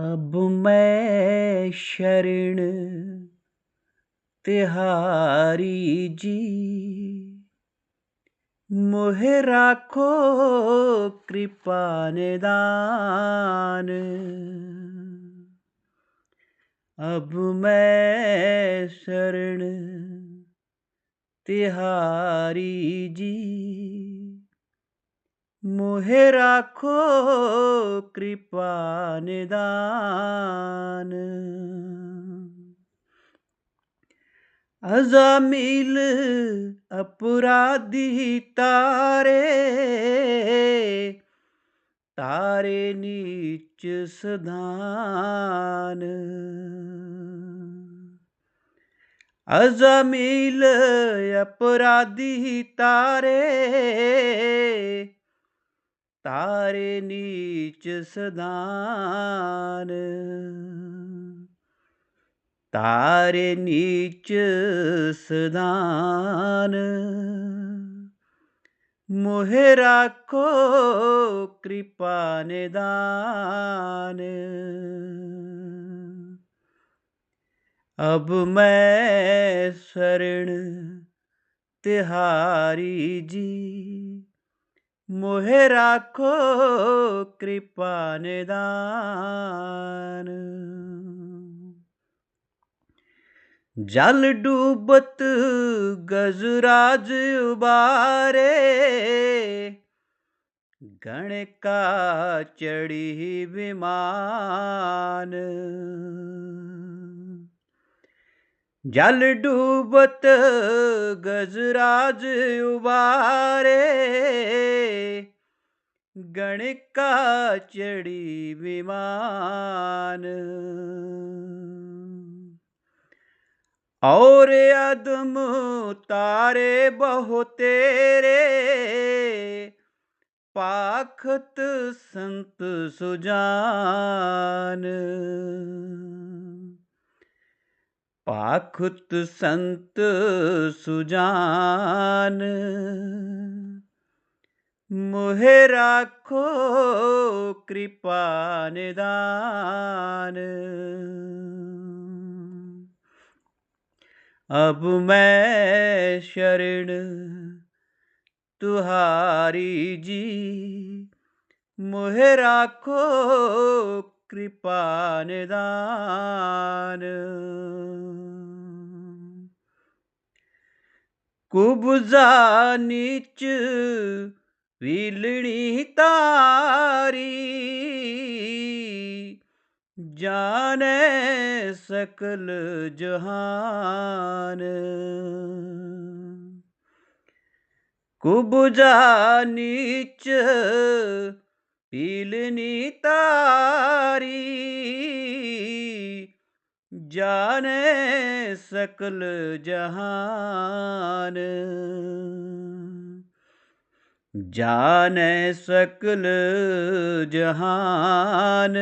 اب میں شرن تہاری جی۔ موہ راکھو کرپا دان اب میں شرن تہاری جی۔ मोहे राखो कृपा निदान अजामिल अपराधी तारे तारे नीच सधान अजामिल अपराधी तारे ਤਾਰੇ ਨੀਚ ਸਦਾਨ। ਤਾਰੇ ਨੀਚ ਸਦਾਨ। ਮੋਹਿ ਰਾਖੋ ਕਿਰਪਾ ਨਿਦਾਨ। ਅਬ ਮੈਂ ਸਰਣ ਤਿਹਾਰੀ ਜੀ। ਮੋਹਿ ਰਾਖੋ ਕਿਰਪਾ ਨਿਦਾਨ। ਜਲ ਡੂਬਤ ਗਜ਼ਰਾਜ ਉਬਾਰੇ ਗਣਕਾ ਚੜੀ ਵਿਮਾਨ ਜਲ ਡੂਬਤ ਗਜ਼ਰਾਜ ਉਬਾਰੇ ਗਣਕਾ ਚੜੀ ਵਿਮਾਨ। ਔਰ ਅਦਮ ਤਾਰੇ ਬਹੁ ਤੇਰੇ ਪਾਖਤ ਸੰਤ ਸੁਜਾਨ ਪਾਖਤ ਸੰਤ ਸੁਜਾਨ ਮੋਹਿ ਰਾਖੋ ਕਿਰਪਾ ਨਿਦਾਨ ਅਬ ਮੈਂ ਸ਼ਰਣ ਤੁਹਾਰੀ ਜੀ ਮੋਹਿ ਰਾਖੋ ਕਿਰਪਾ ਨਿਦਾਨ ਕੁਬਜ਼ਾ ਨੀਚ ਵਿਲਣੀ ਤਾਰੀ ਜਾਣੇ ਸਕਲ ਜਹਾਨ ਕੁਬਜਾ ਨੀਚ ਪੀਲਨੀ ਤਾਰੀ ਜਾਣੇ ਸਕਲ ਜਹਾਨ। ਜਾਣੈ ਸਕਲ ਜਹਾਨ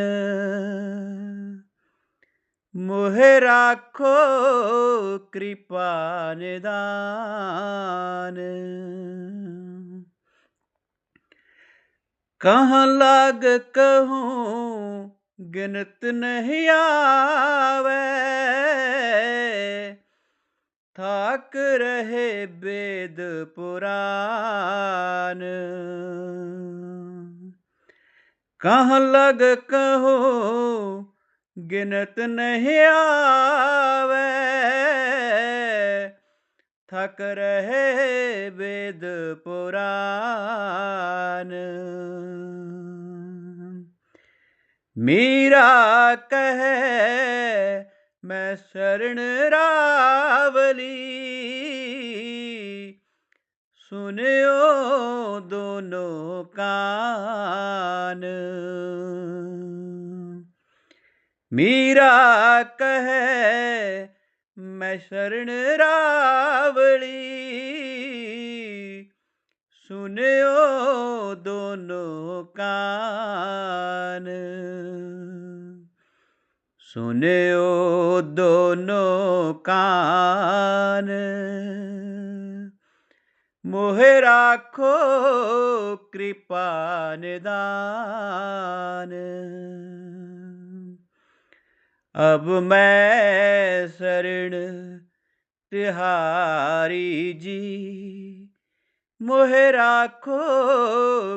ਮੋਹਿ ਰਾਖੋ ਕਿਰਪਾ ਨਿਦਾਨ। ਕਹਾਂ ਲਾਗ ਕਹੂੰ ਗਿਨਤ ਨਹੀਂ ਆਵੇ? ਥਾਕ ਰਹੇ ਬੇਦ ਪੁਰਾਨ। ਕਹ ਲਗ ਕਹੋ ਗਿਨਤ ਨਹੀਂ ਆਵੇ? ਥਕ ਰਹੇ ਵੇਦ ਪੁਰਾਨ। ਮੀਰਾ ਕਹੇ ਮੈਂ ਸ਼ਰਣ ਰਾਵਲੀ। ਸੁਨਿਓ ਦੋਨੋਂ ਕਾਨ। ਮੀਰਾ ਕਹੇ ਮੈਂ ਸ਼ਰਣ ਰਾਵਲੀ। ਸੁਨਿਓ ਦੋਨੋਂ ਕਾਨ। ਸੁਨਿਓ ਦੋਨੋਂ ਕਾਨ। ਮੋਹਿ ਰਾਖੋ ਕਿਰਪਾ ਨਿਦਾਨ। ਅਬ ਮੈਂ ਸਰਣ ਤਿਹਾਰੀ ਜੀ। ਮੋਹਿ ਰਾਖੋ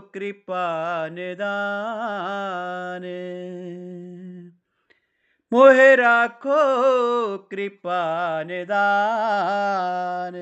ਕਿਰਪਾ ਨਿਦਾਨ। ਮੋਹਿ ਰਾਖੋ ਕਿਰਪਾ ਨਿਦਾਨ।